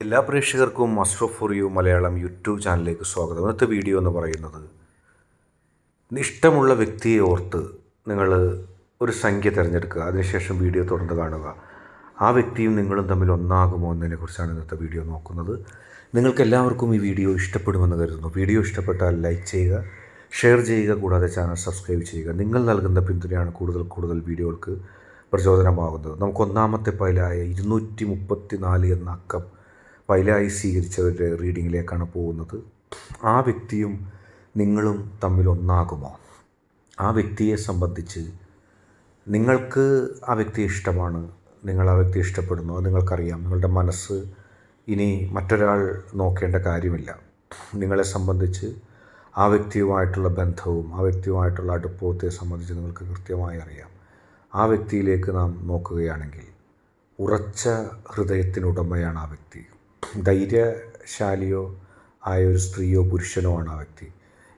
എല്ലാ പ്രേക്ഷകർക്കും master for you Malayalam YouTube ചാനലിലേക്ക് സ്വാഗതം. ഇന്നത്തെ വീഡിയോ എന്ന് പറയുന്നത് ഇഷ്ടമുള്ള വ്യക്തിയെ ഓർത്ത് നിങ്ങൾ ഒരു സംഖ്യ തിരഞ്ഞെടുക്കുക അതിനുശേഷം വീഡിയോ തുടർന്ന് കാണുക. ആ വ്യക്തിയും നിങ്ങളും തമ്മിൽ ഒന്നാകുമോ എന്നതിനെക്കുറിച്ചാണ് ഇന്നത്തെ വീഡിയോ നോക്കുന്നത്. നിങ്ങൾക്ക് എല്ലാവർക്കും ഈ വീഡിയോ ഇഷ്ടപ്പെടുമെന്ന് കരുതുന്നു. വീഡിയോ ഇഷ്ടപ്പെട്ടാൽ ലൈക്ക് ചെയ്യുക ഷെയർ ചെയ്യുക കൂടാതെ ചാനൽ സബ്സ്ക്രൈബ് ചെയ്യുക. നിങ്ങൾ നൽകുന്ന പിന്തുണയാണ് കൂടുതൽ കൂടുതൽ വീഡിയോകൾക്ക് പ്രചോദനമാകുന്നത്. നമുക്ക് ഒന്നാമത്തെ പൈലായ ഇരുന്നൂറ്റി മുപ്പത്തി നാല് എന്ന അക്കം പൈലായി സ്വീകരിച്ചവരുടെ റീഡിങ്ങിലേക്കാണ് പോകുന്നത്. ആ വ്യക്തിയും നിങ്ങളും തമ്മിൽ ഒന്നാകുമോ? ആ വ്യക്തിയെ സംബന്ധിച്ച് നിങ്ങൾക്ക് ആ വ്യക്തി ഇഷ്ടമാണ്. നിങ്ങൾ ആ വ്യക്തി ഇഷ്ടപ്പെടുന്നു. അത് നിങ്ങൾക്കറിയാം. നിങ്ങളുടെ മനസ്സ് ഇനി മറ്റൊരാൾ നോക്കേണ്ട കാര്യമില്ല. നിങ്ങളെ സംബന്ധിച്ച് ആ വ്യക്തിയുമായിട്ടുള്ള ബന്ധവും ആ വ്യക്തിയുമായിട്ടുള്ള അടുപ്പത്തെ സംബന്ധിച്ച് നിങ്ങൾക്ക് കൃത്യമായി അറിയാം. ആ വ്യക്തിയിലേക്ക് നാം നോക്കുകയാണെങ്കിൽ ഉറച്ച ഹൃദയത്തിനുടമയാണ് ആ വ്യക്തി. ധൈര്യശാലിയോ ആയ ഒരു സ്ത്രീയോ പുരുഷനോ ആണ് ആ വ്യക്തി.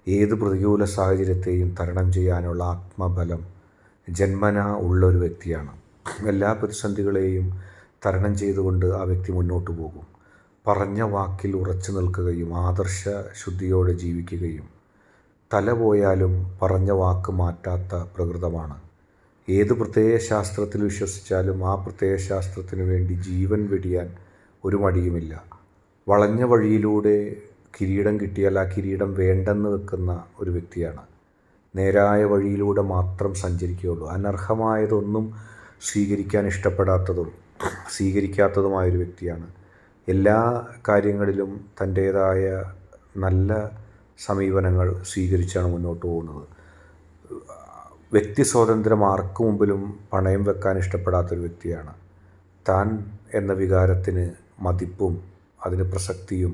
ഏത് പ്രതികൂല സാഹചര്യത്തെയും തരണം ചെയ്യാനുള്ള ആത്മബലം ജന്മന ഉള്ള ഒരു വ്യക്തിയാണ്. എല്ലാ പ്രതിസന്ധികളെയും തരണം ചെയ്തുകൊണ്ട് ആ വ്യക്തി മുന്നോട്ട് പോകും. പറഞ്ഞ വാക്കിൽ ഉറച്ചു നിൽക്കുകയും ആദർശ ശുദ്ധിയോടെ ജീവിക്കുകയും തല പോയാലും പറഞ്ഞ വാക്ക് മാറ്റാത്ത പ്രകൃതമാണ്. ഏത് പ്രത്യേക ശാസ്ത്രത്തിൽ വിശ്വസിച്ചാലും ആ പ്രത്യേക ശാസ്ത്രത്തിന് വേണ്ടി ജീവൻ വെടിയാൻ ഒരു മടിയുമില്ല. വളഞ്ഞ വഴിയിലൂടെ കിരീടം കിട്ടിയാൽ ആ കിരീടം വേണ്ടെന്ന് വെക്കുന്ന ഒരു വ്യക്തിയാണ്. നേരായ വഴിയിലൂടെ മാത്രം സഞ്ചരിക്കുകയുള്ളൂ. അനർഹമായതൊന്നും സ്വീകരിക്കാൻ ഇഷ്ടപ്പെടാത്തതും സ്വീകരിക്കാത്തതുമായൊരു വ്യക്തിയാണ്. എല്ലാ കാര്യങ്ങളിലും തന്റേതായ നല്ല സമീപനങ്ങൾ സ്വീകരിച്ചാണ് മുന്നോട്ട് പോകുന്നത്. വ്യക്തി സ്വാതന്ത്ര്യം ആർക്കു മുമ്പിലും പണയം വെക്കാൻ ഇഷ്ടപ്പെടാത്തൊരു വ്യക്തിയാണ്. താൻ എന്ന വികാരത്തിന് മതിപ്പും അതിന് പ്രസക്തിയും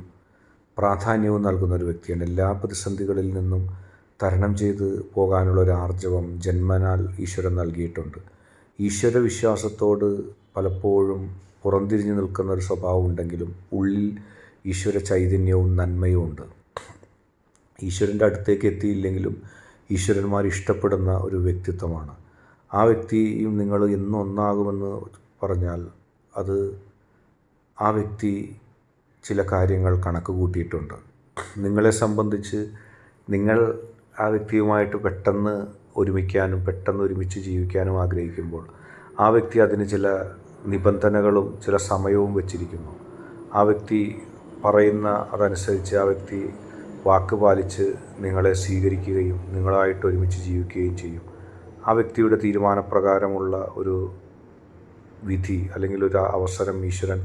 പ്രാധാന്യവും നൽകുന്ന ഒരു വ്യക്തിയാണ്. എല്ലാ പ്രതിസന്ധികളിൽ നിന്നും തരണം ചെയ്ത് പോകാനുള്ള ഒരു ആർജവം ജന്മനാൽ ഈശ്വരൻ നൽകിയിട്ടുണ്ട്. ഈശ്വര വിശ്വാസത്തോട് പലപ്പോഴും പുറംതിരിഞ്ഞു നിൽക്കുന്ന ഒരു സ്വഭാവം ഉണ്ടെങ്കിലും ഉള്ളിൽ ഈശ്വര ചൈതന്യവും നന്മയും ഉണ്ട്. ഈശ്വരന്റെ അടുത്തേക്ക് എത്തിയില്ലെങ്കിലും ഈശ്വരന്മാർ ഇഷ്ടപ്പെടുന്ന ഒരു വ്യക്തിത്വമാണ്. ആ വ്യക്തിയും നിങ്ങൾ എന്നൊന്നാകുമെന്ന് പറഞ്ഞാൽ അത് ആ വ്യക്തി ചില കാര്യങ്ങൾ കണക്ക് കൂട്ടിയിട്ടുണ്ട്. നിങ്ങളെ സംബന്ധിച്ച് നിങ്ങൾ ആ വ്യക്തിയുമായിട്ട് പെട്ടെന്ന് ഒരുമിക്കാനും പെട്ടെന്ന് ഒരുമിച്ച് ജീവിക്കാനും ആഗ്രഹിക്കുമ്പോൾ ആ വ്യക്തി അതിന് ചില നിബന്ധനകളും ചില സമയവും വെച്ചിരിക്കുന്നു. ആ വ്യക്തി പറയുന്ന അതനുസരിച്ച് ആ വ്യക്തി വാക്ക് പാലിച്ച് നിങ്ങളെ സ്വീകരിക്കുകയും നിങ്ങളായിട്ട് ഒരുമിച്ച് ജീവിക്കുകയും ചെയ്യും. ആ വ്യക്തിയുടെ തീരുമാനപ്രകാരമുള്ള ഒരു വിധി അല്ലെങ്കിൽ ഒരു അവസരം ഈശ്വരൻ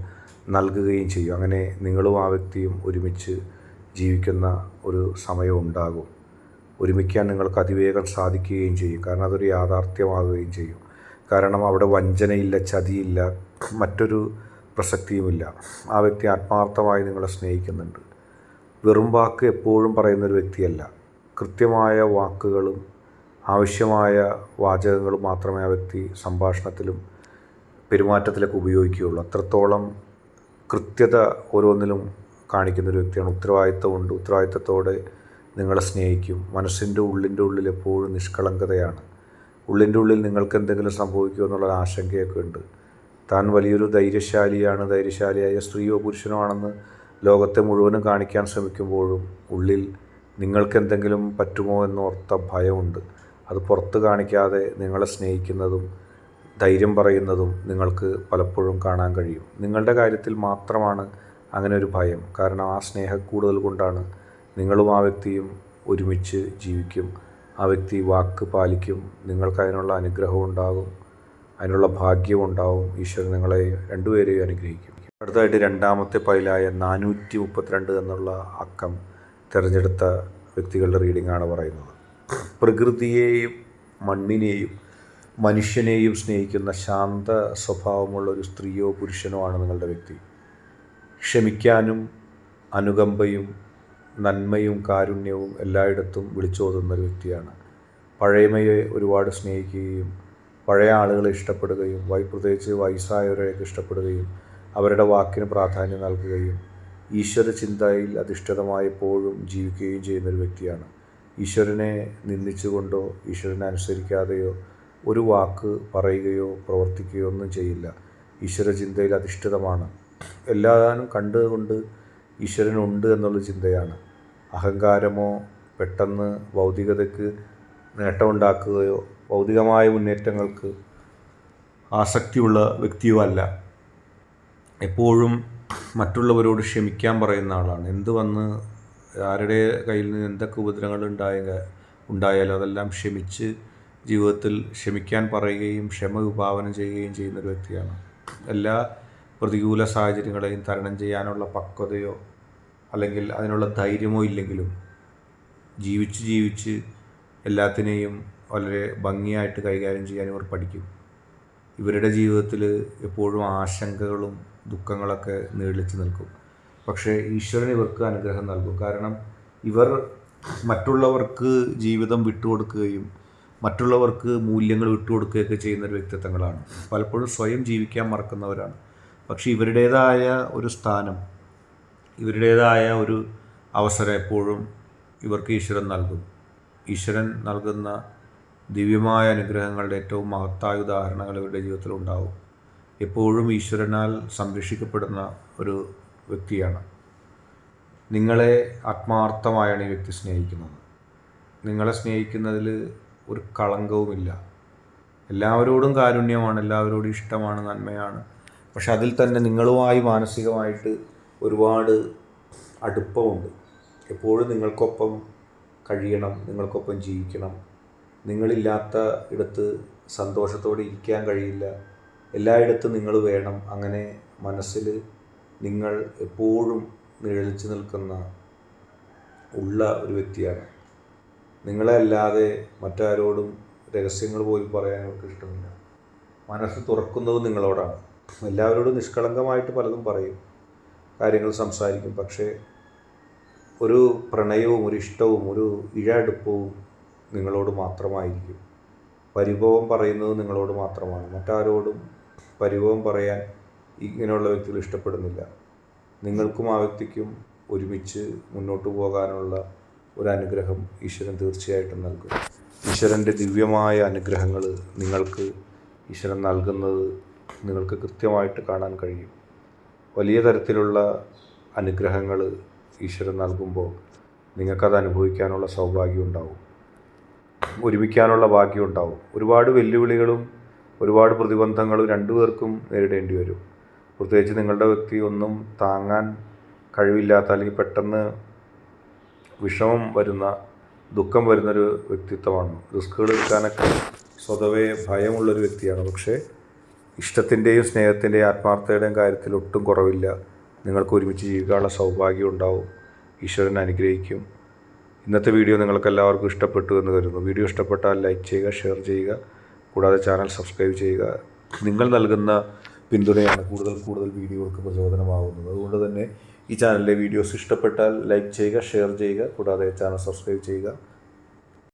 നൽകുകയും ചെയ്യും. അങ്ങനെ നിങ്ങളും ആ വ്യക്തിയും ഒരുമിച്ച് ജീവിക്കുന്ന ഒരു സമയം ഉണ്ടാകും. ഒരുമിക്കാൻ നിങ്ങൾക്ക് അതിവേഗം സാധിക്കുകയും ചെയ്യും. കാരണം അതൊരു യാഥാർത്ഥ്യമാകുകയും ചെയ്യും. കാരണം അവിടെ വഞ്ചനയില്ല ചതിയില്ല മറ്റൊരു പ്രസക്തിയുമില്ല. ആ വ്യക്തി ആത്മാർത്ഥമായി നിങ്ങളെ സ്നേഹിക്കുന്നുണ്ട്. വെറും വാക്ക് എപ്പോഴും പറയുന്നൊരു വ്യക്തിയല്ല. കൃത്യമായ വാക്കുകളും ആവശ്യമായ വാചകങ്ങളും മാത്രമേ ആ വ്യക്തി സംഭാഷണത്തിലും പെരുമാറ്റത്തിലൊക്കെ ഉപയോഗിക്കുകയുള്ളൂ. അത്രത്തോളം കൃത്യത ഓരോന്നിലും കാണിക്കുന്ന ഒരു വ്യക്തിയാണ് ഉത്തരവാദിത്തമുണ്ട് ഉത്തരവാദിത്തത്തോടെ നിങ്ങളെ സ്നേഹിക്കും. മനസ്സിന്റെ ഉള്ളിന്റെ ഉള്ളിൽ എപ്പോഴും നിഷ്കളങ്കതയാണ്. ഉള്ളിന്റെ ഉള്ളിൽ നിങ്ങൾക്ക് എന്തെങ്കിലും സംഭവിക്കുമോ എന്നുള്ള ആശങ്കയൊക്കെ ഉണ്ട്. താൻ വലിയൊരു ധൈര്യശാലിയാണ്. ധൈര്യശാലിയായ സ്ത്രീയോ പുരുഷനോ ആണെന്ന് ലോകത്തെ മുഴുവനും കാണിക്കാൻ ശ്രമിക്കുമ്പോഴും ഉള്ളിൽ നിങ്ങൾക്ക് എന്തെങ്കിലും പറ്റുമോ എന്നോർത്ത ഭയമുണ്ട്. അത് പുറത്ത് കാണിക്കാതെ നിങ്ങളെ സ്നേഹിക്കുന്നതും ധൈര്യം പറയുന്നതും നിങ്ങൾക്ക് പലപ്പോഴും കാണാൻ കഴിയും. നിങ്ങളുടെ കാര്യത്തിൽ മാത്രമാണ് അങ്ങനെ ഒരു ഭയം. കാരണം ആ സ്നേഹക്കൂടുതൽ കൊണ്ടാണ് നിങ്ങളും ആ വ്യക്തിയും ഒരുമിച്ച് ജീവിക്കും. ആ വ്യക്തി വാക്ക് പാലിക്കും. നിങ്ങൾക്ക് അതിനുള്ള അനുഗ്രഹം ഉണ്ടാകും. അതിനുള്ള ഭാഗ്യം ഉണ്ടാവും. ഈശ്വരൻ നിങ്ങളെ രണ്ടുപേരെയും അനുഗ്രഹിക്കും. അടുത്തതായിട്ട് രണ്ടാമത്തെ പൈലായ നാനൂറ്റി മുപ്പത്തിരണ്ട് എന്നുള്ള അക്കം തിരഞ്ഞെടുത്ത വ്യക്തികളുടെ റീഡിംഗാണ് പറയുന്നത്. പ്രകൃതിയെയും മണ്ണിനെയും മനുഷ്യനെയും സ്നേഹിക്കുന്ന ശാന്ത സ്വഭാവമുള്ള ഒരു സ്ത്രീയോ പുരുഷനോ ആണ് നിങ്ങളുടെ വ്യക്തി. ക്ഷമിക്കാനും അനുകമ്പയും നന്മയും കാരുണ്യവും എല്ലായിടത്തും വിളിച്ചോതുന്ന ഒരു വ്യക്തിയാണ്. പഴയമയെ ഒരുപാട് സ്നേഹിക്കുകയും പഴയ ആളുകളെ ഇഷ്ടപ്പെടുകയും വൈ പ്രത്യേകിച്ച് വയസ്സായവരെയൊക്കെ ഇഷ്ടപ്പെടുകയും അവരുടെ വാക്കിന് പ്രാധാന്യം നൽകുകയും ഈശ്വര ചിന്തയിൽ അധിഷ്ഠിതമായപ്പോഴും ജീവിക്കുകയും ചെയ്യുന്നൊരു വ്യക്തിയാണ്. ഈശ്വരനെ നിന്ദിച്ചുകൊണ്ടോ ഈശ്വരനെ അനുസരിക്കാതെയോ ഒരു വാക്ക് പറയുകയോ പ്രവർത്തിക്കുകയോ ഒന്നും ചെയ്യില്ല. ഈശ്വര ചിന്തയിൽ അധിഷ്ഠിതമാണ്. എല്ലാതാനും കണ്ടുകൊണ്ട് ഈശ്വരനുണ്ട് എന്നുള്ള ചിന്തയാണ്. അഹങ്കാരമോ പെട്ടെന്ന് ഭൗതികതയ്ക്ക് നേട്ടമുണ്ടാക്കുകയോ ഭൗതികമായ മുന്നേറ്റങ്ങൾക്ക് ആസക്തിയുള്ള വ്യക്തിയോ അല്ല. എപ്പോഴും മറ്റുള്ളവരോട് ക്ഷമിക്കാൻ പറയുന്ന ആളാണ്. എന്ത് വന്ന് ആരുടെ കയ്യിൽ നിന്ന് എന്തൊക്കെ ഉപദ്രവങ്ങൾ ഉണ്ടായ ഉണ്ടായാലും അതെല്ലാം ക്ഷമിച്ച് ജീവിതത്തിൽ ക്ഷമിക്കാൻ പറയുകയും ക്ഷമ വിഭാവനം ചെയ്യുകയും ചെയ്യുന്ന ഒരു വ്യക്തിയാണ്. എല്ലാ പ്രതികൂല സാഹചര്യങ്ങളെയും തരണം ചെയ്യാനുള്ള പക്വതയോ അല്ലെങ്കിൽ അതിനുള്ള ധൈര്യമോ ഇല്ലെങ്കിലും ജീവിച്ച് ജീവിച്ച് എല്ലാത്തിനെയും വളരെ ഭംഗിയായിട്ട് കൈകാര്യം ചെയ്യാൻ ഇവർ പഠിക്കും. ഇവരുടെ ജീവിതത്തിൽ എപ്പോഴും ആശങ്കകളും ദുഃഖങ്ങളൊക്കെ നീളിച്ച് നിൽക്കും. പക്ഷേ ഈശ്വരൻ ഇവർക്ക് അനുഗ്രഹം നൽകും. കാരണം ഇവർ മറ്റുള്ളവർക്ക് ജീവിതം വിട്ടുകൊടുക്കുകയും മറ്റുള്ളവർക്ക് മൂല്യങ്ങൾ വിട്ടുകൊടുക്കുകയൊക്കെ ചെയ്യുന്ന ഒരു വ്യക്തിത്വങ്ങളാണ്. പലപ്പോഴും സ്വയം ജീവിക്കാൻ മറക്കുന്നവരാണ്. പക്ഷേ ഇവരുടേതായ ഒരു സ്ഥാനം ഇവരുടേതായ ഒരു അവസരം എപ്പോഴും ഇവർക്ക് ഈശ്വരൻ നൽകും. ഈശ്വരൻ നൽകുന്ന ദിവ്യമായ അനുഗ്രഹങ്ങളുടെ ഏറ്റവും മഹത്തായ ഉദാഹരണങ്ങൾ ഇവരുടെ ജീവിതത്തിൽ ഉണ്ടാവും. എപ്പോഴും ഈശ്വരനാൽ സംരക്ഷിക്കപ്പെടുന്ന ഒരു വ്യക്തിയാണ്. നിങ്ങളെ ആത്മാർത്ഥമായാണ് ഈ വ്യക്തി സ്നേഹിക്കുന്നത്. നിങ്ങളെ സ്നേഹിക്കുന്നതിൽ ഒരു കളങ്കവുമില്ല. എല്ലാവരോടും കാരുണ്യമാണ് എല്ലാവരോടും ഇഷ്ടമാണ് നന്മയാണ്. പക്ഷെ അതിൽ തന്നെ നിങ്ങളുമായി മാനസികമായിട്ട് ഒരുപാട് അടുപ്പമുണ്ട്. എപ്പോഴും നിങ്ങൾക്കൊപ്പം കഴിയണം നിങ്ങൾക്കൊപ്പം ജീവിക്കണം. നിങ്ങളില്ലാത്ത ഇടത്ത് സന്തോഷത്തോടെ ഇരിക്കാൻ കഴിയില്ല. എല്ലായിടത്തും നിങ്ങൾ വേണം. അങ്ങനെ മനസ്സിൽ നിങ്ങൾ എപ്പോഴും നിഴലിച്ച് നിൽക്കുന്ന ഉള്ള ഒരു വ്യക്തിയാണ്. നിങ്ങളെ അല്ലാതെ മറ്റാരോടും രഹസ്യങ്ങൾ പോലും പറയാൻ അവർക്ക് ഇഷ്ടമില്ല. മനസ്സ് തുറക്കുന്നതും നിങ്ങളോടാണ്. എല്ലാവരോടും നിഷ്കളങ്കമായിട്ട് പലതും പറയും കാര്യങ്ങൾ സംസാരിക്കും. പക്ഷേ ഒരു പ്രണയവും ഒരു ഇഷ്ടവും ഒരു ഇഴടുപ്പവും നിങ്ങളോട് മാത്രമായിരിക്കും. പരിഭവം പറയുന്നത് നിങ്ങളോട് മാത്രമാണ്. മറ്റാരോടും പരിഭവം പറയാൻ ഇങ്ങനെയുള്ള വ്യക്തികൾ ഇഷ്ടപ്പെടുന്നില്ല. നിങ്ങൾക്കും ആ വ്യക്തിക്കും ഒരുമിച്ച് മുന്നോട്ട് പോകാനുള്ള ഒരു അനുഗ്രഹം ഈശ്വരൻ തീർച്ചയായിട്ടും നൽകും. ഈശ്വരന്റെ ദിവ്യമായ അനുഗ്രഹങ്ങൾ നിങ്ങൾക്ക് ഈശ്വരൻ നൽകുന്നത് നിങ്ങൾക്ക് കൃത്യമായിട്ട് കാണാൻ കഴിയും. വലിയ തരത്തിലുള്ള അനുഗ്രഹങ്ങൾ ഈശ്വരൻ നൽകുമ്പോൾ നിങ്ങൾക്കത് അനുഭവിക്കാനുള്ള സൗഭാഗ്യം ഉണ്ടാവും. ഒരുമിക്കാനുള്ള ഭാഗ്യം ഉണ്ടാവും. ഒരുപാട് വെല്ലുവിളികളും ഒരുപാട് പ്രതിബന്ധങ്ങളും രണ്ടുപേർക്കും നേരിടേണ്ടി വരും. പ്രത്യേകിച്ച് നിങ്ങളുടെ വ്യക്തി ഒന്നും താങ്ങാൻ കഴിവില്ലാത്ത അല്ലെങ്കിൽ പെട്ടെന്ന് വിഷമം വരുന്ന ദുഃഖം വരുന്നൊരു വ്യക്തിത്വമാണ്. റിസ്കുകൾ എടുക്കാനൊക്കെ സ്വതവേ ഭയമുള്ളൊരു വ്യക്തിയാണ്. പക്ഷേ ഇഷ്ടത്തിന്റെയും സ്നേഹത്തിന്റെയും ആത്മാർത്ഥതയുടെയും കാര്യത്തിൽ ഒട്ടും കുറവില്ല. നിങ്ങൾക്ക് ഒരുമിച്ച് ജീവിക്കാനുള്ള സൗഭാഗ്യം ഉണ്ടാവും. ഈശ്വരൻ അനുഗ്രഹിക്കും. ഇന്നത്തെ വീഡിയോ നിങ്ങൾക്ക് എല്ലാവർക്കും ഇഷ്ടപ്പെട്ടു എന്ന് കരുതുന്നു. വീഡിയോ ഇഷ്ടപ്പെട്ടാൽ ലൈക്ക് ചെയ്യുക ഷെയർ ചെയ്യുക. കൂടാതെ ചാനൽ സബ്സ്ക്രൈബ് ചെയ്യുക. നിങ്ങൾ നൽകുന്ന പിന്തുണയാണ് കൂടുതൽ കൂടുതൽ വീഡിയോകൾക്ക് പ്രചോദനമാകുന്നത്. അതുകൊണ്ട് തന്നെ ഈ ചാനലിലെ വീഡിയോസ് ഇഷ്ടപ്പെട്ടാൽ ലൈക്ക് ചെയ്യുക ഷെയർ ചെയ്യുക കൂടാതെ ചാനൽ സബ്സ്ക്രൈബ് ചെയ്യുക.